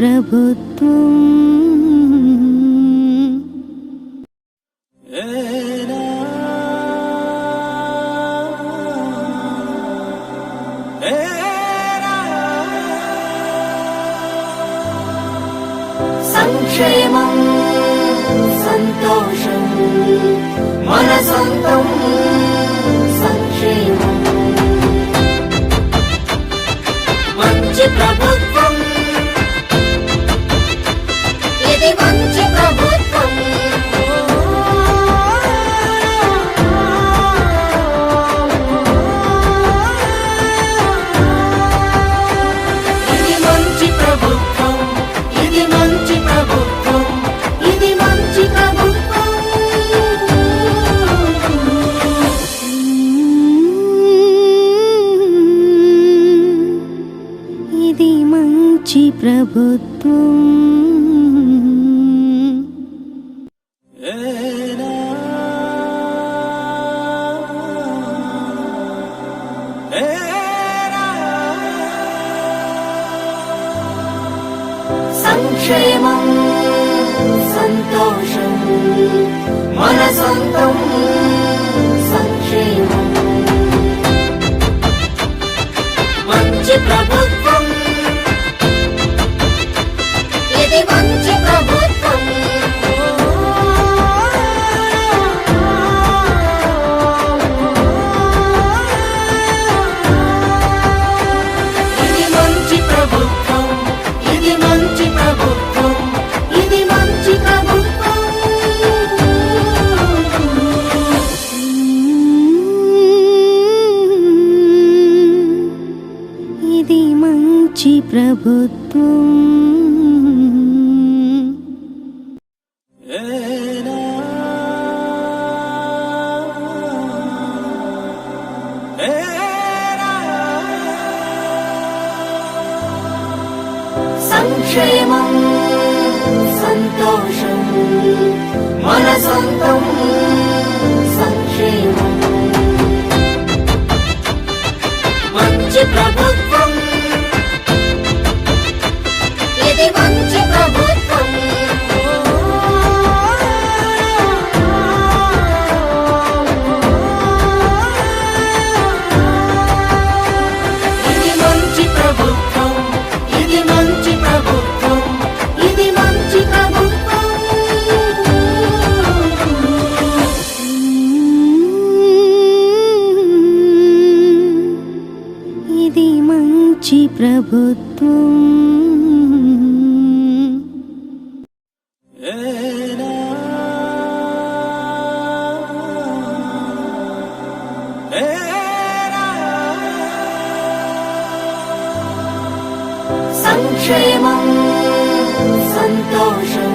ప్రభుత్వం. సంక్షేమం సంతోషం మన సొంతం. సంక్షేమం. ప్రభుత్వం. సంక్షేమం సంతోషం మన సొంతం. ప్రభుత్వం. సంక్షేమం సంతోషం మన సొంతం. మంచి ప్రభుత్వం. సంక్షేమం సంతోషం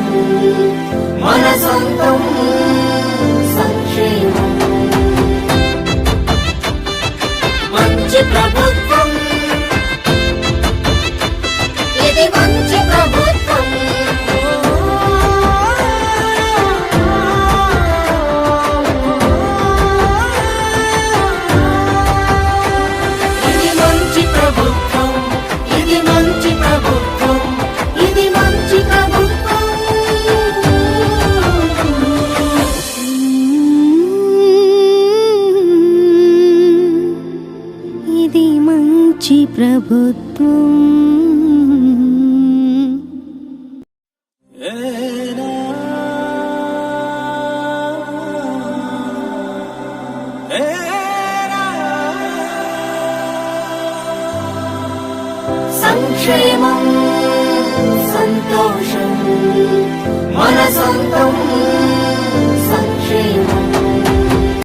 మన సొంతం. ప్రభుత్వం. సంక్షేమం సంతోషం మన సొంతం.